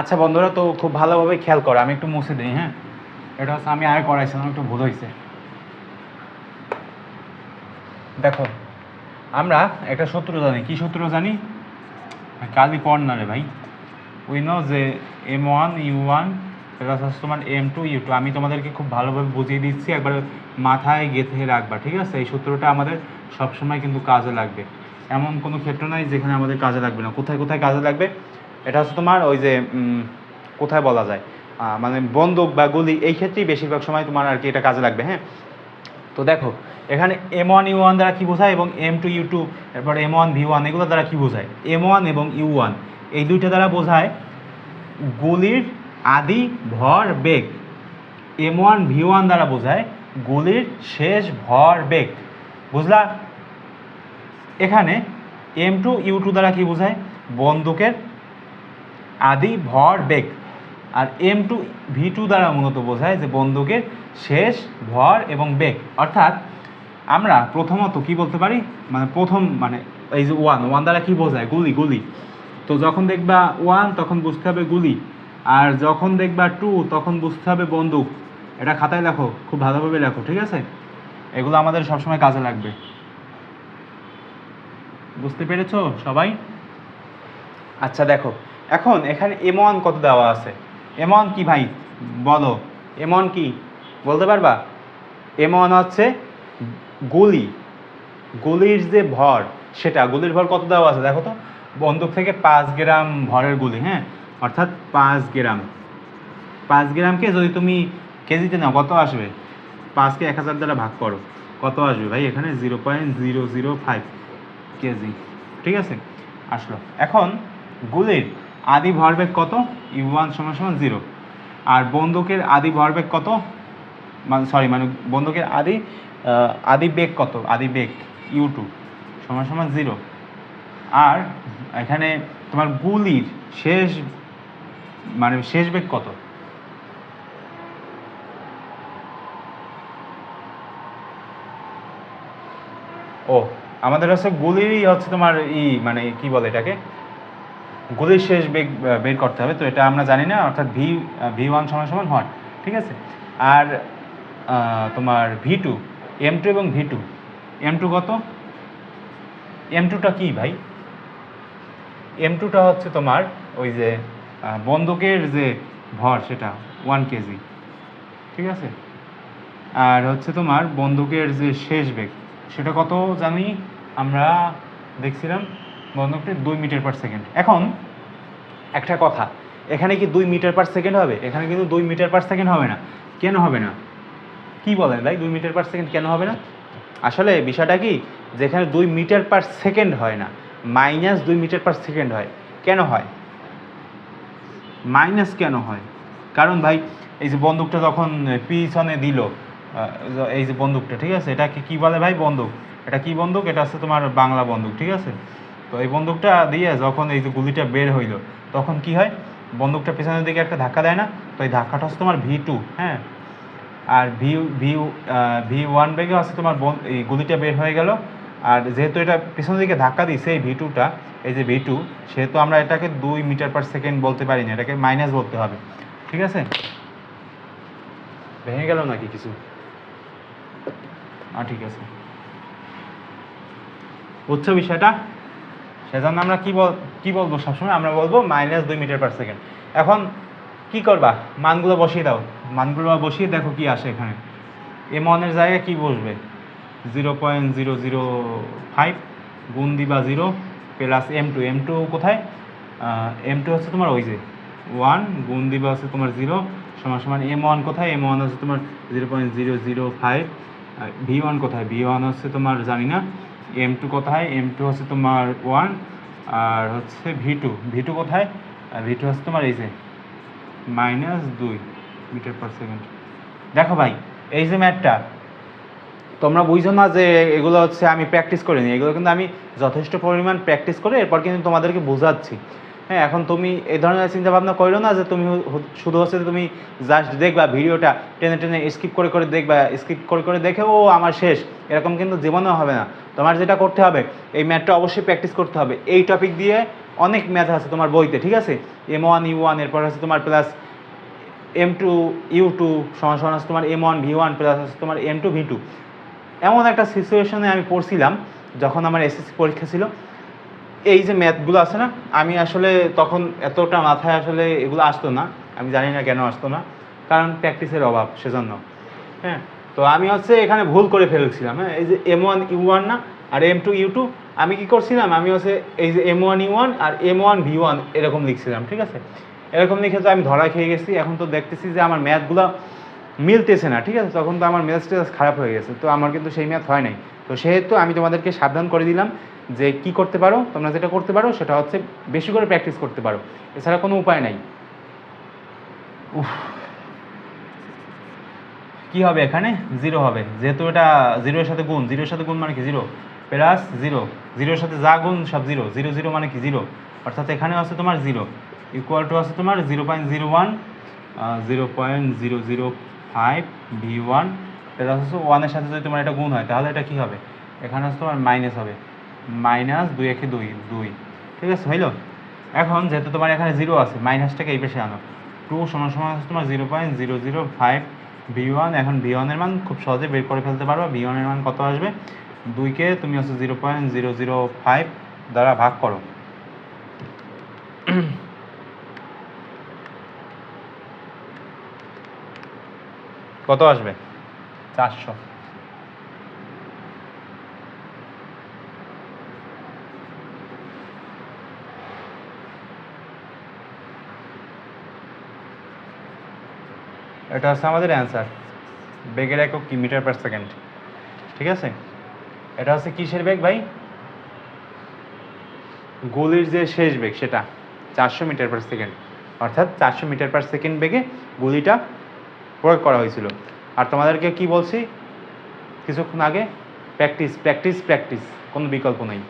আচ্ছা বন্ধুরা, তো খুব ভালোভাবে খেয়াল করো, আমি একটু মুছে দিই হ্যাঁ? এটা হচ্ছে আমি আগে করাইছিলাম একটু ভুল হয়েছে। দেখো, আমরা একটা সূত্র জানি। কি সূত্র জানি? কালি পড় না রে ভাই। উই নো যে M one U one plus হচ্ছে তোমার এম টু ইউ টু আমি তোমাদেরকে খুব ভালোভাবে বুঝিয়ে দিচ্ছি, একবার মাথায় গেঁথে রাখবা, ঠিক আছে? এই সূত্রটা আমাদের সবসময় কিন্তু কাজে লাগবে। এমন কোনো ক্ষেত্র নাই যেখানে আমাদের কাজে লাগবে না। কোথায় কোথায় কাজে লাগবে? এটা হচ্ছে তোমার ওই যে কোথায় বলা যায়? মানে বন্দুক বা গুলি, এই ক্ষেত্রেই বেশিরভাগ সময় তোমার আর কি এটা কাজে লাগবে হ্যাঁ? তো দেখো, এখানে এম ওয়ান ইউ ওয়ান দ্বারা কী বোঝায় এবং এম টু ইউ টু এরপর এম ওয়ান ভি ওয়ান এগুলো দ্বারা কী বোঝায়? এম ওয়ান এবং ইউ ওয়ান এই দুইটা দ্বারা বোঝায় গুলির আদি, ভর, বেগ। এম ওয়ান ভি ওয়ান দ্বারা বোঝায় গুলির শেষ, ভর, বেগ। বুঝলা? এখানে এম টু ইউ টু দ্বারা কী বোঝায়? বন্দুকের আদি ভর বেগ। আর এম টু ভি টু দ্বারা মূলত বোঝায় যে বন্দুকের শেষ ভর এবং বেগ। অর্থাৎ আমরা প্রথমত কি বলতে পারি? মানে প্রথম মানে এই যে ওয়ান ওয়ান দ্বারা কি বোঝায়? গুলি গুলি। তো যখন দেখবা ওয়ান তখন বুঝতে হবে গুলি। আর যখন দেখবা টু তখন বুঝতে হবে বন্দুক। এটা খাতায় লেখো, খুব ভালোভাবে লেখো, ঠিক আছে? এগুলো আমাদের সবসময় কাজে লাগবে। বুঝতে পেরেছ সবাই? আচ্ছা দেখো। এখন এখানে এম ওয়ান কত দেওয়া আছে? এম ওয়ান কি ভাই? বলো। এম ওয়ান কি? বলতে পারবা? এম ওয়ান হচ্ছে গুলি। গুলির যে ভর, সেটা, গুলির ভর কত দেওয়া আছে? দেখো তো, বন্দুক থেকে পাঁচ গ্রাম ভরের গুলি হ্যাঁ? অর্থাৎ পাঁচ গ্রাম। পাঁচ গ্রামকে যদি তুমি কেজিতে নাও, কত আসবে? পাঁচকে এক হাজার দ্বারা ভাগ করো, কত আসবে ভাই? এখানে zero point zero zero five KG. ঠিক আছে? আসলো। এখন গুলির আদি ভরবেগ কত? ইউ ওয়ান সমান সমান জিরো আর বন্দুকের আদি ভরবেগ কত? মানে সরি মানে বন্দুকের আদি আদি বেগ কত? আদি বেগ ইউ টু সমান সমান জিরো আর এখানে তোমার গুলির শেষ মানে শেষ বেগ কত? ও, আমাদের হচ্ছে গুলিরই হচ্ছে তোমার ই মানে কি বলে এটাকে? গুলির শেষ বেগ বের করতে হবে। তো এটা আমরা জানি না, অর্থাৎ ভি ভি ওয়ান সমান সমান হট ঠিক আছে? আর তোমার ভি টু, এম টু এবং ভি টু, এম টু কত? এম টুটা কী ভাই? এম টুটা হচ্ছে তোমার ওই যে বন্দুকের যে ভর, সেটা ওয়ান কেজি, ঠিক আছে? আর হচ্ছে তোমার বন্দুকের যে শেষ বেগ, সেটা কত জানি আমরা দেখছিলাম? বন্দুকটি দুই মিটার পার সেকেন্ড এখন, একটা কথা, এখানে কি দুই মিটার পার সেকেন্ড হবে? এখানে কিন্তু দুই মিটার পার সেকেন্ড হবে না। কেন হবে না? কি বলেন ভাই, দুই মিটার পার সেকেন্ড কেন হবে না? আসলে বিষয়টা কি, যেখানে দুই মিটার পার সেকেন্ড হয় না মাইনাস দুই মিটার পার সেকেন্ড হয়। কেন হয়? মাইনাস কেন হয়? কারণ ভাই, এই যে বন্দুকটা যখন পিছনে দিল এই যে বন্দুকটা, ঠিক আছে? এটাকে কি বলে ভাই বন্দুক? এটা কি বন্দুক? এটা হচ্ছে তোমার বাংলা বন্দুক, ঠিক আছে? তো এই বন্দুকটা দিয়ে যখন এই যে গুলিটা বের হইল, তখন কি হয়? বন্দুকটা পেছনের দিকে একটা ধাক্কা দেয় না? তো এই ধাক্কাটা হচ্ছে তোমার ভি টু হ্যাঁ? আর ভি ভি ভি ওয়ান বেগে হচ্ছে তোমার এই গুলিটা বের হয়ে গেল। আর যেহেতু এটা পেছনের দিকে ধাক্কা দিচ্ছে এই ভি টুটা এই যে ভি টু, সেহেতু আমরা এটাকে দুই মিটার পার সেকেন্ড বলতে পারি না, এটাকে মাইনাস বলতে হবে। ঠিক আছে? ভেঙে গেল নাকি কিছু? ঠিক আছে। বুঝছ বিষয়টা? সেজন্য আমরা কি বল, কি বলব সবসময়? আমরা বলব মাইনাস দুই মিটার পার সেকেন্ড এখন কি করবা? মানগুলো বসিয়ে দাও। মানগুলো বসিয়ে দেখো কি আসে এখানে। এম ওয়ানের জায়গায় কি বসবে? Zero point zero zero five গুণ দিবা zero plus M two M two কোথায়? এম টু হচ্ছে তোমার ওই যে ওয়ান গুণ দিবা হচ্ছে তোমার জিরো সমান সমান এম ওয়ান কোথায়? এম ওয়ান হচ্ছে তোমার zero point zero zero five V one কোথায়? ভি ওয়ান হচ্ছে তোমার জানি না। এম টু কোথায়? এম টু হচ্ছে তোমার ওয়ান আর হচ্ছে ভি টু ভি টু কোথায়? ভি টু হচ্ছে তোমার এই যে মাইনাস দুই মিটার পার সেকেন্ড দেখো ভাই, এই যে ম্যাটটা তোমরা বুঝো না যে এগুলো হচ্ছে আমি প্র্যাকটিস করিনি। এগুলো কিন্তু আমি যথেষ্ট পরিমাণ প্র্যাকটিস করে এরপর কিন্তু তোমাদেরকে বোঝাচ্ছি। হ্যাঁ এখন তুমি এই ধরনের চিন্তা ভাবনা করো না যে তুমি শুধু হচ্ছে তুমি জাস্ট দেখবা, ভিডিওটা টেনে টেনে স্কিপ করে করে দেখবা স্কিপ করে করে দেখে, ও, আমার শেষ। এরকম কিন্তু জীবনেও হবে না। তোমার যেটা করতে হবে, এই ম্যাথটা অবশ্যই প্র্যাকটিস করতে হবে। এই টপিক দিয়ে অনেক ম্যাথ আছে তোমার বইতে, ঠিক আছে? এম ওয়ান ইউ ওয়ান এরপর আছে তোমার plus M two U two সমান সমান আছে তোমার M one V one plus আছে তোমার এম টু ভি টু এমন একটা সিচুয়েশনে আমি পড়ছিলাম, যখন আমার এসএসসি পরীক্ষা ছিল। এই যে ম্যাথগুলো আছে না, আমি আসলে তখন এতটা মাথায় আসলে এগুলো আসতো না, আমি জানি না কেন আসতো না, কারণ প্র্যাকটিসের অভাব সেজন্য। হ্যাঁ তো আমি হচ্ছে এখানে ভুল করে ফেলছিলাম হ্যাঁ এই যে এম ওয়ান ইউ ওয়ান না, আর এম টু ইউ টু, আমি কি করছিলাম, আমি হচ্ছে এই যে এম ওয়ান ইউ ওয়ান আর এম ওয়ান ভি ওয়ান এরকম লিখছিলাম, ঠিক আছে? এরকম লিখে তো আমি ধরা খেয়ে গেছি, এখন তো দেখতেছি যে আমার ম্যাথগুলো মিলতেছে না, ঠিক আছে? তখন তো আমার ম্যাথ টেথ খারাপ হয়ে গেছে, তো আমার কিন্তু সেই ম্যাথ হয় নাই। তো সেহেতু আমি তোমাদেরকে সাবধান করে দিলাম যে কি করতে পারো, তোমরা যেটা করতে পারো, সেটা হচ্ছে বেশি করে প্র্যাকটিস করতে পারো। এছাড়া কোনো উপায় নাই। কি হবে এখানে? জিরো হবে। যেহেতু এটা জিরোর সাথে গুণ জিরোর সাথে গুণ মানে কি? জিরো প্লাস জিরো জিরোর সাথে যা গুণ, সব জিরো জিরো জিরো মানে কি? জিরো অর্থাৎ এখানে আছে তোমার জিরো ইকুয়াল টু আছে তোমার zero point zero one zero point zero zero five V one plus হচ্ছে ওয়ানের সাথে যদি তোমার এটা গুণ হয়, তাহলে এটা কি হবে? এখানে হচ্ছে তোমার মাইনাস হবে। মাইনাস দুই একে দুই দুই। ঠিক আছে, হইল? এখন যেহেতু তোমার এখানে জিরো আছে, মাইনাসটাকে এই পাশে আনো। টু সমান সমান হচ্ছে তোমার zero point zero zero five V one এখন ভি ওয়ানের মান খুব সহজে বের করে ফেলতে পারবে। ভি ওয়ানের মান কত আসবে? দুইকে তুমি হচ্ছে zero point zero zero five দ্বারা ভাগ করো। কত আসবে? চারশো। এটা হচ্ছে আমাদের অ্যান্সার বেগের একক কি? মিটার পার সেকেন্ড ঠিক আছে? এটা হচ্ছে কিসের বেগ ভাই? গুলির যে শেষ বেগ, সেটা। চারশো মিটার পার সেকেন্ড অর্থাৎ চারশো মিটার পার সেকেন্ড বেগে গুলিটা প্রয়োগ করা হয়েছিল। আর তোমাদেরকে কি বলছি? কিছুক্ষণ আগে প্র্যাকটিস প্র্যাকটিস প্র্যাকটিস কোনো বিকল্প নেই।